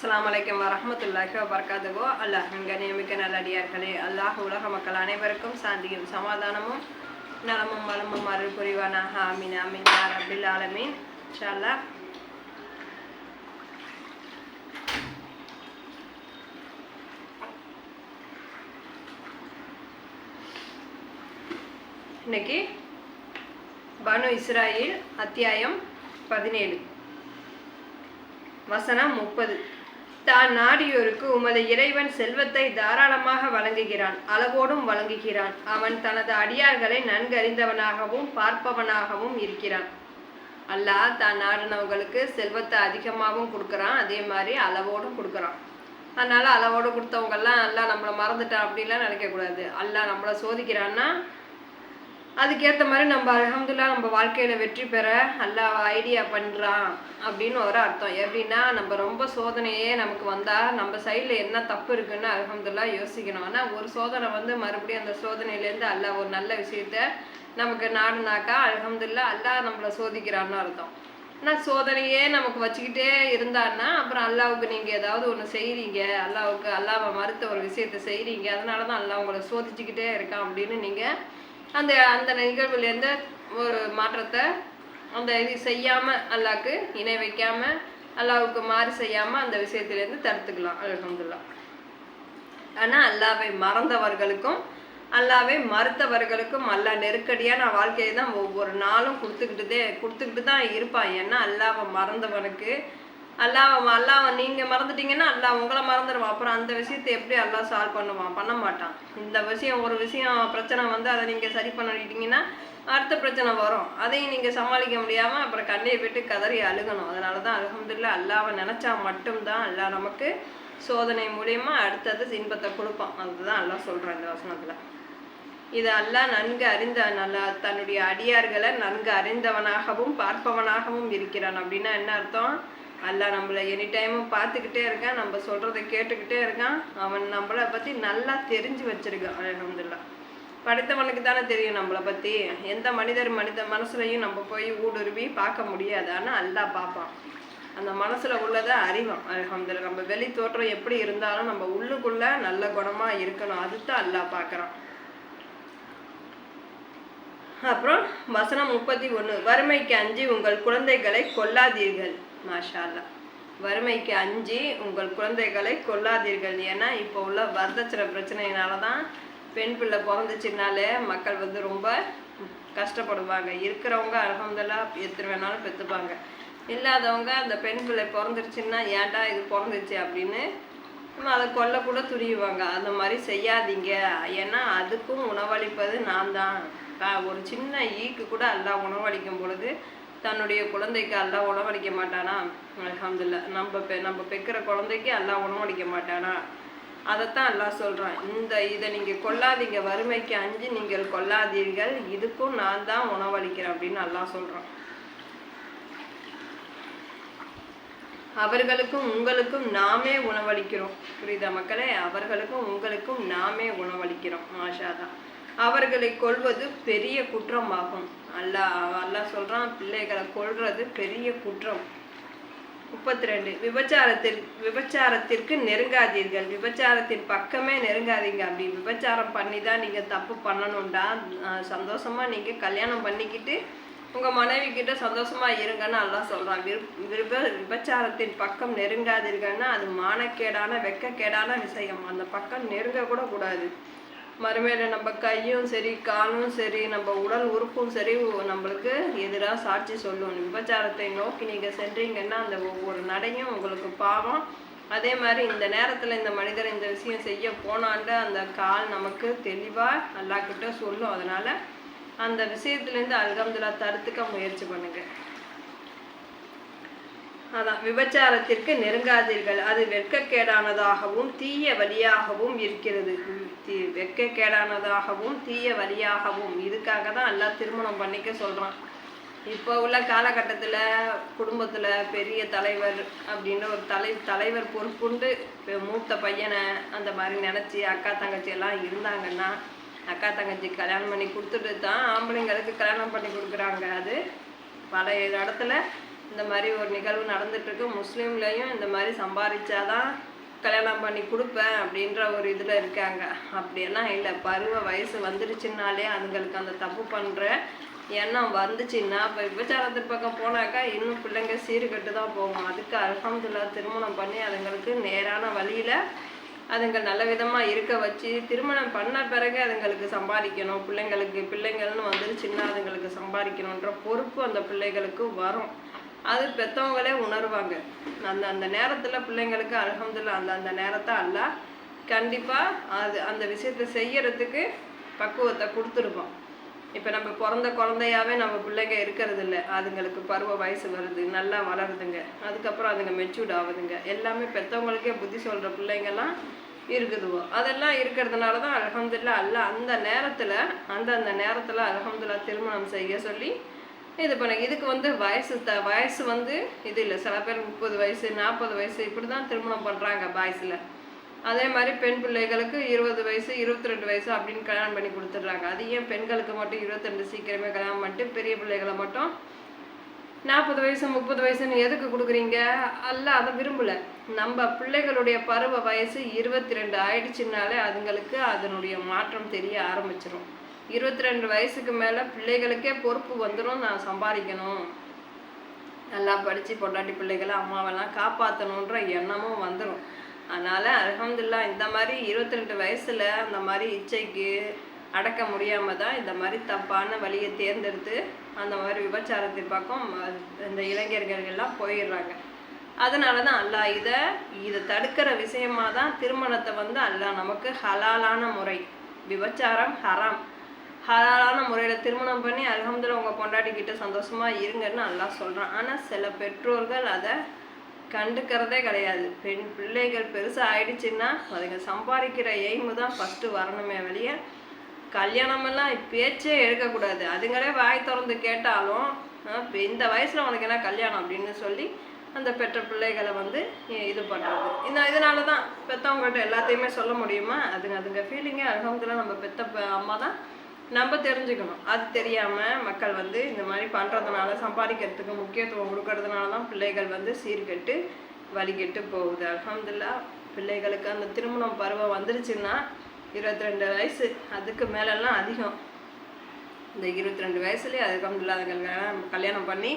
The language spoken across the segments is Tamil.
அஸ்லாம் வலைக்கம் வரஹ்மத்துல்லாஹி வபரகாத்துஹு அல்லாஹின் கண்ணியமிக்க நல்லடியார்களே அல்லாஹ் உலக மக்கள் அனைவருக்கும் சாந்தியும் சமாதானமும் நலமும் வளமும் அருள் புரிவானாக ஆமீன் ஆமீன் யார் ரப்பில் ஆலமீன் ஷல்லா இன்னைக்கு பனு இஸ்ராயில் அத்தியாயம் பதினேழு. வசனம் முப்பது. தான் நாடியோருக்கு உமது இறைவன் செல்வத்தை தாராளமாக வழங்குகிறான் அளவோடும் வழங்குகிறான். அவன் தனது அடியார்களை நன்கறிந்தவனாகவும் பார்ப்பவனாகவும் இருக்கிறான். அல்லாஹ் தான் நாடினவங்களுக்கு செல்வத்தை அதிகமாகவும் கொடுக்குறான் அதே மாதிரி அளவோடும் கொடுக்குறான். அதனால அளவோடு கொடுத்தவங்கெல்லாம் அல்லாஹ் நம்மளை மறந்துட்டான் அப்படிலாம் நினைக்கக்கூடாது. அல்லாஹ் நம்மளை சோதிக்கிறான்னா அதுக்கேற்ற மாதிரி நம்ம அலமதுல்லா நம்ம வாழ்க்கையில வெற்றி பெற அல்லாஹ் ஐடியா பண்றான் அப்படின்னு ஒரு அர்த்தம். எப்படின்னா நம்ம ரொம்ப சோதனையே நமக்கு வந்தா நம்ம சைடுல என்ன தப்பு இருக்குன்னு அலமதுல்லா யோசிக்கணும். ஆனா ஒரு சோதனை வந்து மறுபடியும் அந்த சோதனையிலேருந்து அல்லாஹ் ஒரு நல்ல விஷயத்த நமக்கு நாடுனாக்கா அலமதுல்லா அல்லாஹ் நம்மளை சோதிக்கிறான்னு அர்த்தம். ஆனால் சோதனையே நமக்கு வச்சுக்கிட்டே இருந்தான்னா அப்புறம் அல்லாவுக்கு நீங்கள் ஏதாவது ஒன்று செய்கிறீங்க அல்லாவுக்கு அல்லாவை மறுத்த ஒரு விஷயத்த செய்கிறீங்க அதனால தான் அல்லாஹ் உங்களை சோதிச்சுக்கிட்டே இருக்கான் அப்படின்னு நீங்கள் அந்த அந்த நிகழ்வுலேருந்து ஒரு மாற்றத்தை அந்த இது செய்யாமல் அல்லாவுக்கு இணை வைக்காமல் அல்லாவுக்கு மாறி செய்யாமல் அந்த விஷயத்துலேருந்து தடுத்துக்கலாம். அலமதுல்லா ஆனால் அல்லாவை மறந்தவர்களுக்கும் அல்லாவே மறுத்தவர்களுக்கும் அல்லா நெருக்கடியான வாழ்க்கையை தான் ஒவ்வொரு நாளும் கொடுத்துக்கிட்டுதே கொடுத்துக்கிட்டு தான் இருப்பான். ஏன்னா அல்லாவை மறந்தவனுக்கு அல்லாவை அல்லாஹ் நீங்கள் மறந்துட்டீங்கன்னா அல்லாஹ் உங்களை மறந்துடுவான் அப்புறம் அந்த விஷயத்தை எப்படி அல்லாஹ் சால்வ் பண்ணுவான்? பண்ண மாட்டான். இந்த விஷயம் ஒரு விஷயம் பிரச்சனை வந்து அதை நீங்கள் சரி பண்ணிட்டீங்கன்னா அடுத்த பிரச்சனை வரும். அதையும் நீங்கள் சமாளிக்க முடியாமல் அப்புறம் கண்ணையை விட்டு கதறி அழுகணும். அதனால தான் அலமதுல்லா அல்லாவை நினச்சா மட்டும்தான் அல்லா நமக்கு சோதனை மூலியமா அடுத்தது இன்பத்தை கொடுப்பான். அதுதான் அல்லாஹ் சொல்கிறான் இந்த வசனத்தில். இது அல்லாஹ் நன்கு அறிந்த நல்லா தன்னுடைய அடியார்களை நன்கு அறிந்தவனாகவும் பார்ப்பவனாகவும் இருக்கிறான். அப்படின்னா என்ன அர்த்தம்? அல்லாஹ் நம்மளை எனி டைமும் பார்த்துக்கிட்டே இருக்கான் நம்ம சொல்கிறத கேட்டுக்கிட்டே இருக்கான். அவன் நம்மளை பற்றி நல்லா தெரிஞ்சு வச்சிருக்கான். அலமதுல்லா படித்தவனுக்கு தானே தெரியும் நம்மளை பற்றி எந்த மனிதர் மனித மனசுலையும் நம்ம போய் ஊடுருவி பார்க்க முடியாது. ஆனால் அல்லாஹ் பார்ப்பான். அந்த மனசில் உள்ளதை அறிவான். அலமதுல்லா நம்ம வெளி தோற்றம் எப்படி இருந்தாலும் நம்ம உள்ளுக்குள்ளே நல்ல குணமாக இருக்கணும். அதுதான் அல்லாஹ் பார்க்குறான். அப்புறம் வசனம் முப்பத்தி ஒன்று வறுமைக்கு அஞ்சு உங்கள் குழந்தைகளை கொல்லாதீர்கள். மாஷால்லா வறுமைக்கு அஞ்சு உங்கள் குழந்தைகளை கொல்லாதீர்கள். ஏன்னா இப்போ உள்ள வரதட்சணை பிரச்சனையினால தான் பெண் பிள்ளை பிறந்துச்சுனாலே மக்கள் வந்து ரொம்ப கஷ்டப்படுவாங்க. இருக்கிறவங்க அலமதுல்லா எத்தனை வேணாலும் பெற்றுப்பாங்க இல்லாதவங்க அந்த பெண் பிள்ளை பிறந்துருச்சுன்னா ஏன்டா இது பிறந்துச்சு? அப்படின்னு நம்ம அதை கொல்ல கூட துரியுவாங்க. அந்த மாதிரி செய்யாதீங்க. ஏன்னா அதுக்கும் உணவளிப்பது நான் தான் ஒரு சின்ன ஈக்கு கூட எல்லாம் உணவளிக்கும் பொழுது தன்னுடைய குழந்தைக்கு எல்லாம் உணவளிக்க மாட்டானா? அல்ஹம்துலில்லாஹ் நம்ம பெ நம்ம பெக்கிற குழந்தைக்கு எல்லாம் உணவளிக்க மாட்டானா? அதைத்தான் எல்லாம் சொல்றான். இந்த இதை நீங்க கொல்லாதீங்க. வறுமைக்கு அஞ்சு நீங்கள் கொல்லாதீர்கள். இதுக்கும் நான் தான் உணவளிக்கிறேன் அப்படின்னு எல்லாம் சொல்கிறான் அவர்களுக்கும் உங்களுக்கும் நாமே உணவளிக்கிறோம். புரியுதா மக்களே? அவர்களுக்கும் உங்களுக்கும் நாமே உணவளிக்கிறோம். ஆஷாதான் அவர்களை கொல்வது பெரிய குற்றமாகும். அல்லாஹ் அல்லாஹ் சொல்றான் பிள்ளைகளை கொல்றது பெரிய குற்றம். முப்பத்தி ரெண்டு விபச்சாரத்தில் விபச்சாரத்திற்கு நெருங்காதீர்கள். விபச்சாரத்தின் பக்கமே நெருங்காதீங்க. அப்படி விபச்சாரம் பண்ணி தான் நீங்கள் தப்பு பண்ணணும்டா. சந்தோஷமாக சந்தோஷமா நீங்கள் கல்யாணம் பண்ணிக்கிட்டு உங்கள் மனைவி கிட்ட சந்தோஷமா இருங்கன்னு எல்லாம் சொல்கிறான் விருப்ப விபச்சாரத்தின் பக்கம் நெருங்காதீர்கள்னா அது மானக்கேடான வெக்கக்கேடான விஷயம். அந்த பக்கம் நெருங்கக்கூட கூடாது. மறுமையில நம்ம கையும் சரி காலும் சரி நம்ம உடல் உறுப்பும் சரி நம்மளுக்கு எதிராக சாட்சி சொல்லும். விபச்சாரத்தை நோக்கி நீங்கள் சென்றீங்கன்னா அந்த ஒவ்வொரு நடையும் உங்களுக்கு பாவம் அதே மாதிரி இந்த நேரத்தில் இந்த மனிதர் இந்த விஷயம் செய்ய போனான்ட்டு அந்த கால் நமக்கு தெளிவாக அல்லாக்கிட்ட சொல்லும். அதனால் அந்த விஷயத்துலேருந்து அல்கம்துல்லா தடுத்துக்க முயற்சி பண்ணுங்க. அதான் விபச்சாரத்திற்கு நெருங்காதீர்கள். அது வெட்கக்கேடானதாகவும் தீய வழியாகவும் இருக்கிறது. தீ வெட்கக்கேடானதாகவும் தீய வழியாகவும். இதுக்காக தான் எல்லாம் திருமணம் பண்ணிக்க சொல்கிறான் இப்போ உள்ள காலகட்டத்தில் குடும்பத்தில் பெரிய தலைவர் அப்படின்னு ஒரு தலை தலைவர் பொறுப்புண்டு மூத்த பையனை அந்த மாதிரி நினச்சி அக்கா தங்கச்சி எல்லாம் இருந்தாங்கன்னா அக்கா தங்கச்சி கல்யாணம் பண்ணி கொடுத்துட்டு தான் ஆம்பளைங்களுக்கு கல்யாணம் பண்ணி கொடுக்குறாங்க. அது பல இடத்துல இந்த மாதிரி ஒரு நிகழ்வு நடந்துட்டுருக்கு முஸ்லீம்லேயும் இந்த மாதிரி சம்பாதிச்சாதான் கல்யாணம் பண்ணி கொடுப்பேன் அப்படின்ற ஒரு இதில் இருக்காங்க. அப்படியெல்லாம் இல்லை. பருவ வயசு வந்துருச்சுனாலே அதுங்களுக்கு அந்த தப்பு பண்ணுற எண்ணம் வந்துச்சுன்னா இப்போ விபச்சாரத்து பக்கம் போனாக்கா இன்னும் பிள்ளைங்க சீர்கெட்டு தான் போகும். அதுக்கு அல்ஹம்துலில்லாஹ் திருமணம் பண்ணி அதுங்களுக்கு நேரான வழியில் அதுங்க நல்ல விதமாக இருக்க வச்சு திருமணம் பண்ண பிறகு அதுங்களுக்கு சம்பாதிக்கணும். பிள்ளைங்களுக்கு பிள்ளைங்கள்னு வந்துருச்சுன்னா அதுங்களுக்கு சம்பாதிக்கணுன்ற பொறுப்பு அந்த பிள்ளைகளுக்கு வரும். அது பெற்றவங்களே உணர்வாங்க. அந்த அந்த நேரத்தில் பிள்ளைங்களுக்கு அலகம்துல்லா அந்த அந்த நேரத்தை அல்ல கண்டிப்பாக அது அந்த விஷயத்தை செய்யறதுக்கு பக்குவத்தை கொடுத்துருப்போம் இப்போ நம்ம பிறந்த குழந்தையாவே நம்ம பிள்ளைங்க இருக்கிறது இல்லை அதுங்களுக்கு பருவ வயசு வருது நல்லா வளருதுங்க. அதுக்கப்புறம் அதுங்க மெச்சூர்ட் ஆகுதுங்க. எல்லாமே பெற்றவங்களுக்கே புத்தி சொல்கிற பிள்ளைங்கெல்லாம் இருக்குதுவோ. அதெல்லாம் இருக்கிறதுனால தான் அலகம்துல்லா அல்ல அந்த நேரத்தில் அந்தந்த நேரத்தில் அலகம்துல்லா திருமணம் செய்ய சொல்லி இது பண்ண இதுக்கு வந்து வயசு த வயசு வந்து இது இல்லை. சில பேர் முப்பது வயசு நாற்பது வயசு இப்படி தான் திருமணம் பண்ணுறாங்க பாய்ஸில். அதே மாதிரி பெண் பிள்ளைகளுக்கு இருபது வயசு இருபத்தி ரெண்டு வயசு அப்படின்னு கல்யாணம் பண்ணி கொடுத்துட்றாங்க. அது ஏன் பெண்களுக்கு மட்டும் இருபத்தெண்டு சீக்கிரமே கல்யாணம் பண்ணிட்டு பெரிய பிள்ளைகளை மட்டும் நாற்பது வயசு முப்பது வயசுன்னு எதுக்கு கொடுக்குறீங்க? அல்ல அதை விரும்பல. நம்ம பிள்ளைகளுடைய பருவ வயசு இருபத்தி ரெண்டு ஆயிடுச்சுனாலே அதுங்களுக்கு அதனுடைய மாற்றம் தெரிய ஆரம்பிச்சிடும் இருபத்தி ரெண்டு வயசுக்கு மேலே பிள்ளைகளுக்கே பொறுப்பு வந்துடும் நான் சம்பாதிக்கணும். நல்லா படித்து பொண்டாட்டி பிள்ளைகளை அம்மாவெல்லாம் காப்பாற்றணுன்ற எண்ணமும் வந்துடும் அதனால் அலகம்துல்லா இந்த மாதிரி இருபத்தி ரெண்டு வயசில் அந்த மாதிரி இச்சைக்கு அடக்க முடியாமல் தான் இந்த மாதிரி தப்பான வழியை தேர்ந்தெடுத்து அந்த மாதிரி விபச்சாரத்தை பக்கம் இந்த இளைஞர்கள் எல்லாம் போயிடுறாங்க. அதனால தான் அல்லாஹ் இதை இதை தடுக்கிற விஷயமா தான் திருமணத்தை வந்து அல்லாஹ் நமக்கு ஹலாலான முறை. விபச்சாரம் ஹராம். ஹலாலான முறையில் திருமணம் பண்ணி அல்ஹம்துலில்லாஹ் உங்கள் பொண்டாட்டிக்கிட்ட சந்தோஷமாக இருங்கன்னு நல்லா சொல்கிறான் ஆனால் சில பெற்றோர்கள் அதை கண்டுக்கிறதே கிடையாது. பெண் பிள்ளைகள் பெருசாக ஆயிடுச்சுன்னா அதுங்க சம்பாதிக்கிற எய்மு தான் ஃபஸ்ட்டு வரணுமே வெளியே. கல்யாணமெல்லாம் பேச்சே எடுக்கக்கூடாது. அதுங்களே வாய் திறந்து கேட்டாலும் இப்போ இந்த வயசில் உனக்கு என்ன கல்யாணம் அப்படின்னு சொல்லி அந்த பெற்ற பிள்ளைகளை வந்து இது பண்ணுறது இந்த இதனால தான் பெற்றவங்கள்ட்ட எல்லாத்தையுமே சொல்ல முடியுமா? அதுங்க அதுங்க ஃபீலிங்கே அல்ஹம்துலில்லாஹ் நம்ம பெத்த அம்மா தான் நம்ம தெரிஞ்சுக்கணும். அது தெரியாமல் மக்கள் வந்து இந்த மாதிரி பண்ணுறதுனால சம்பாதிக்கிறதுக்கு முக்கியத்துவம் கொடுக்கறதுனால தான் பிள்ளைகள் வந்து சீர்கெட்டு வழிகெட்டு போகுது. அலமதுல்லா பிள்ளைகளுக்கு அந்த திருமணம் பருவம் வந்துருச்சுன்னா இருபத்தி ரெண்டு வயசு அதுக்கு மேலெல்லாம் அதிகம். இந்த இருபத்தி ரெண்டு வயசுலேயே அதுக்கம்துல்லா அதுங்க கல்யாணம் பண்ணி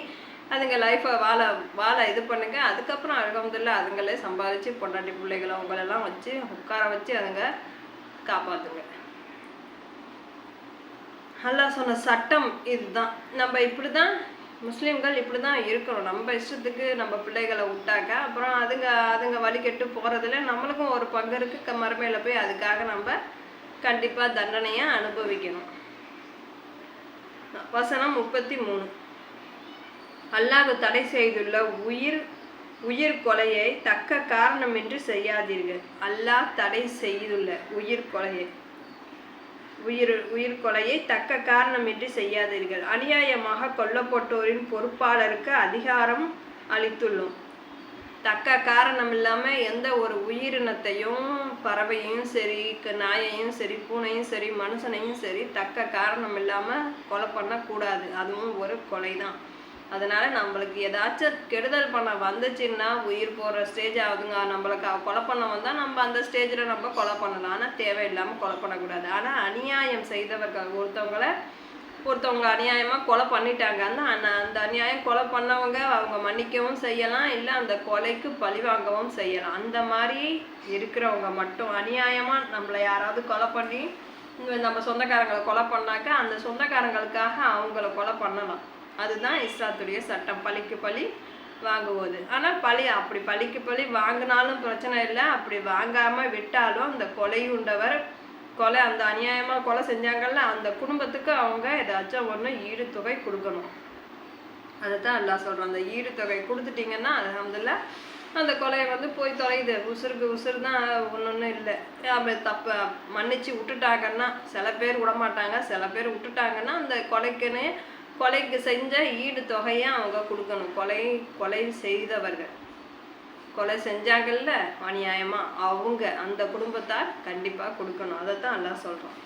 அதுங்க லைஃப்பை வாழ வாழ இது பண்ணுங்க. அதுக்கப்புறம் அல்ஹம்துலில்லாஹ் அதுங்களே சம்பாதிச்சு பொண்டாட்டி பிள்ளைகளை அவங்களெல்லாம் வச்சு உட்கார வச்சு அதுங்க காப்பாற்றுங்க அல்லாஹ் சொன்ன சட்டம் இதுதான். நம்ம இப்படி தான் முஸ்லீம்கள் இப்படி தான் இருக்கிறோம். நம்ம இஷ்டத்துக்கு நம்ம பிள்ளைகளை விட்டாக்க அப்புறம் அதுங்க அதுங்க வழிகெட்டு போகிறதுல நம்மளுக்கும் ஒரு பங்கு இருக்குது மறுமையில் போய் அதுக்காக நம்ம கண்டிப்பாக தண்டனையை அனுபவிக்கணும். வசனம் முப்பத்தி மூணு அல்லாஹ் தடை செய்துள்ள உயிர் உயிர் கொலையை தக்க காரணமின்றி செய்யாதீர்கள். அல்லாஹ் தடை செய்துள்ள உயிர் கொலையை. உயிர் உயிர் கொலையை தக்க காரணமின்றி செய்யாதீர்கள். அநியாயமாக கொல்லப்பட்டோரின் பொறுப்பாளருக்கு அதிகாரம் அளித்துள்ளோம். தக்க காரணம் இல்லாமல் எந்த ஒரு உயிரினத்தையும் பறவையும் சரி க- நாயையும் சரி பூனையும் சரி மனுஷனையும் சரி தக்க காரணம் இல்லாமல் கொலை பண்ணக்கூடாது. அதுவும் ஒரு கொலை தான் அதனால நம்மளுக்கு ஏதாச்சும் கெடுதல் பண்ண வந்துச்சுன்னா உயிர் போகிற ஸ்டேஜ் ஆகுதுங்க. நம்மளுக்கு கொலை பண்ண வந்தால் நம்ம அந்த ஸ்டேஜில் நம்ம கொலை பண்ணலாம். ஆனால் தேவையில்லாமல் கொலை பண்ணக்கூடாது. ஆனால் அநியாயம் செய்தவர்கள் ஒருத்தவங்கள ஒருத்தவங்க அநியாயமாக கொலை பண்ணிட்டாங்க. அந்த அன- அந்த அநியாயம் கொலை பண்ணவங்க அவங்க மன்னிக்கவும் செய்யலாம். இல்லை அந்த கொலைக்கு பழி வாங்கவும் செய்யலாம். அந்த மாதிரி இருக்கிறவங்க மட்டும் அநியாயமாக நம்மளை யாராவது கொலை பண்ணி நம்ம சொந்தக்காரங்களை கொலை பண்ணாக்க அந்த சொந்தக்காரங்களுக்காக அவங்கள கொலை பண்ணலாம். அதுதான் இஸ்லாத்துடைய சட்டம். பழிக்கு பழி வாங்குவது ஆனால் பழி அப்படி பழிக்கு பழி வாங்கினாலும் பிரச்சனை இல்லை. அப்படி வாங்காமல் விட்டாலும் அந்த கொலையுண்டவர் கொலை அந்த அநியாயமாக கொலை செஞ்சாங்கல்ல அந்த குடும்பத்துக்கு அவங்க ஏதாச்சும் ஒன்று ஈடுத்தொகை கொடுக்கணும். அதை தான் எல்லாம் சொல்கிறோம் அந்த ஈடுத்தொகை கொடுத்துட்டீங்கன்னா அல்ஹம்துலில்லாஹ் அந்த கொலையை வந்து போய் தொலையுது. உசுருக்கு உசுறு தான் ஒன்று இல்லை. அப்படி தப்ப மன்னிச்சு விட்டுட்டாங்கன்னா சில பேர் விடமாட்டாங்க. சில பேர் விட்டுட்டாங்கன்னா அந்த கொலைக்குன்னு கொலைக்கு செஞ்ச ஈடு தொகையை அவங்க கொடுக்கணும். கொலை கொலை செய்தவர்கள். கொலை செஞ்சாங்கல்ல அநியாயமா? அவங்க அந்த குடும்பத்தார் கண்டிப்பாக கொடுக்கணும். அதை தான் எல்லாம் சொல்கிறோம்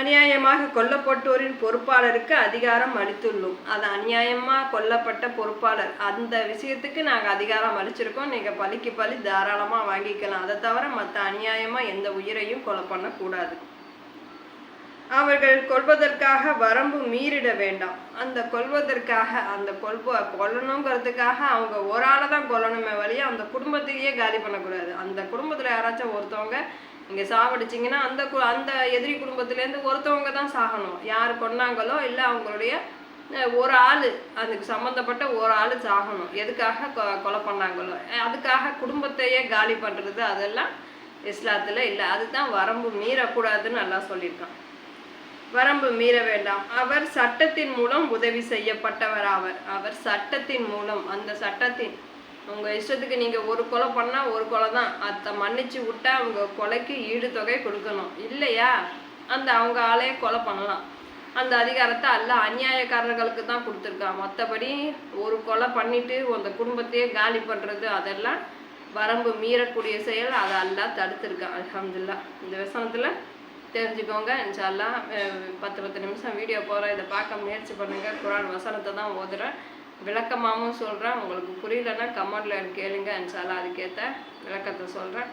அநியாயமாக கொல்லப்பட்டோரின் பொறுப்பாளருக்கு அதிகாரம் அளித்துள்ளோம். அது அநியாயமாக கொல்லப்பட்ட பொறுப்பாளர். அந்த விஷயத்துக்கு நாங்கள் அதிகாரம் அளிச்சிருக்கோம். நீங்கள் பலிக்கு பலி தாராளமாக வாங்கிக்கலாம். அதை தவிர மற்ற அநியாயமாக எந்த உயிரையும் கொலை பண்ணக்கூடாது. அவர்கள் கொள்வதற்காக வரம்பு மீறிட வேண்டாம். அந்த கொல்வதற்காக அந்த கொல்வ கொல்லணுங்கிறதுக்காக அவங்க ஒரு ஆளை தான் கொல்லணுமே வழியே அந்த குடும்பத்தையே காலி பண்ணக்கூடாது. அந்த குடும்பத்தில் யாராச்சும் ஒருத்தவங்க இங்கே சாவடிச்சிங்கன்னா அந்த கு அந்த எதிரி குடும்பத்துலேருந்து ஒருத்தவங்க தான் சாகணும். யார் கொன்னாங்களோ இல்லை அவங்களுடைய ஒரு ஆள் அதுக்கு சம்மந்தப்பட்ட ஒரு ஆள் சாகணும். எதுக்காக கொ கொலை பண்ணாங்களோ அதுக்காக குடும்பத்தையே காலி பண்ணுறது அதெல்லாம் இஸ்லாத்தில் இல்லை. அதுதான் வரம்பு மீறக்கூடாதுன்னு நல்லா சொல்லியிருக்கான். வரம்பு மீற வேண்டாம். அவர் சட்டத்தின் மூலம் உதவி செய்யப்பட்டவர் ஆவர் அவர் சட்டத்தின் மூலம் அந்த சட்டத்தின் உங்க இஷ்டத்துக்கு நீங்க ஒரு கொலை பண்ணா ஒரு கொலை தான். அதை மன்னிச்சு விட்டா அவங்க கொலைக்கு ஈடுதொகை கொடுக்கணும். இல்லையா? அந்த அவங்க ஆளையே கொலை பண்ணலாம். அந்த அதிகாரத்தை அல்ல அநியாயக்காரர்களுக்கு தான் கொடுத்துருக்கான். மற்றபடி ஒரு கொலை பண்ணிட்டு அந்த குடும்பத்தையே காலி பண்ணுறது அதெல்லாம் வரம்பு மீறக்கூடிய செயல் அதை அல்லா தடுத்துருக்கான். அலமதுல்லா இந்த விவசாயத்தில் தெரிஞ்சுக்கோங்க. இன்ஷால்லாம் பத்து பத்து நிமிஷம் வீடியோ போகிறேன் இதை பார்க்க முயற்சி பண்ணுங்கள் குரான் வசனத்தை தான் ஓதுறேன். விளக்கமாகவும் சொல்கிறேன் உங்களுக்கு புரியலன்னா கமெண்டில் கேளுங்க. இன்ஷால்லாம் அதுக்கேற்ற விளக்கத்தை சொல்கிறேன்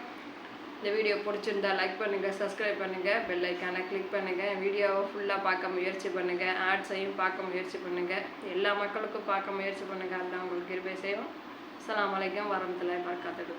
இந்த வீடியோ பிடிச்சிருந்தா லைக் பண்ணுங்கள் சப்ஸ்கிரைப் பண்ணுங்கள் பெல் ஐக்கானை கிளிக் பண்ணுங்கள் வீடியோவை ஃபுல்லாக பார்க்க முயற்சி பண்ணுங்கள் ஆட்ஸையும் பார்க்க முயற்சி பண்ணுங்கள் எல்லா மக்களுக்கும் பார்க்க முயற்சி பண்ணுங்கள் அதுதான் உங்களுக்கு கிருபை செய்வோம் அஸ்ஸலாமு வலைக்கம் வரமத்துல்லாஹி வரகாத்துஹு